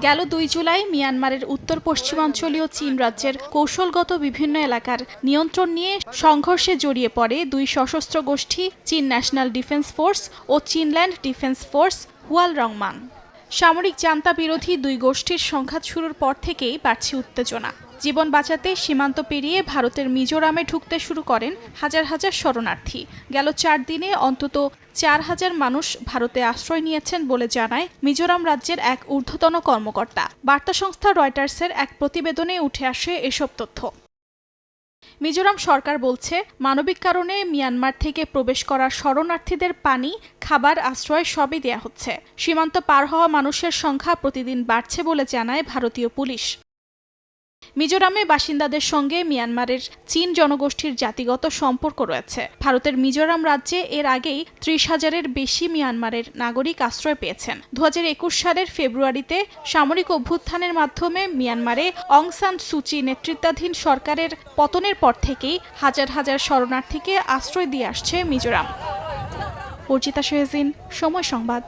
গেল দুই জুলাই মিয়ানমারের উত্তর পশ্চিমাঞ্চলীয় চীন রাজ্যের কৌশলগত বিভিন্ন এলাকার নিয়ন্ত্রণ নিয়ে সংঘর্ষে জড়িয়ে পড়ে দুই সশস্ত্র গোষ্ঠী, চীন ন্যাশনাল ডিফেন্স ফোর্স ও চীনল্যান্ড ডিফেন্স ফোর্স হুয়াল রংমান সামরিক জান্তা বিরোধী দুই গোষ্ঠীর সংঘাত শুরুর পর থেকেই বাড়ছে উত্তেজনা। জীবন বাঁচাতে সীমান্ত পেরিয়ে ভারতের মিজোরামে ঢুকতে শুরু করেন হাজার হাজার শরণার্থী। গেল চার দিনে অন্তত চার হাজার মানুষ ভারতে আশ্রয় নিয়েছেন বলে জানায় মিজোরাম রাজ্যের এক ঊর্ধ্বতন কর্মকর্তা। বার্তা সংস্থা রয়টার্সের এক প্রতিবেদনে উঠে আসে এসব তথ্য। মিজোরাম সরকার বলছে, মানবিক কারণে মিয়ানমার থেকে প্রবেশ করা শরণার্থীদের পানি, খাবার, আশ্রয় সবই দেয়া হচ্ছে। সীমান্ত পার হওয়া মানুষের সংখ্যা প্রতিদিন বাড়ছে বলে জানায় ভারতীয় পুলিশ। মিজোরামে বাসিন্দাদের সঙ্গে মিয়ানমারের চীন জনগোষ্ঠীর জাতিগত সম্পর্ক রয়েছে। ভারতের মিজোরাম রাজ্যে এর আগেই ত্রিশ হাজারের বেশি মিয়ানমারের নাগরিক আশ্রয় পেয়েছেন। দু একুশ সালের ফেব্রুয়ারিতে সামরিক অভ্যুত্থানের মাধ্যমে মিয়ানমারে অং সান সুচি নেতৃত্বাধীন সরকারের পতনের পর থেকেই হাজার হাজার শরণার্থীকে আশ্রয় দিয়ে আসছে মিজোরাম। অর্জিতা শেহজিন, সময় সংবাদ।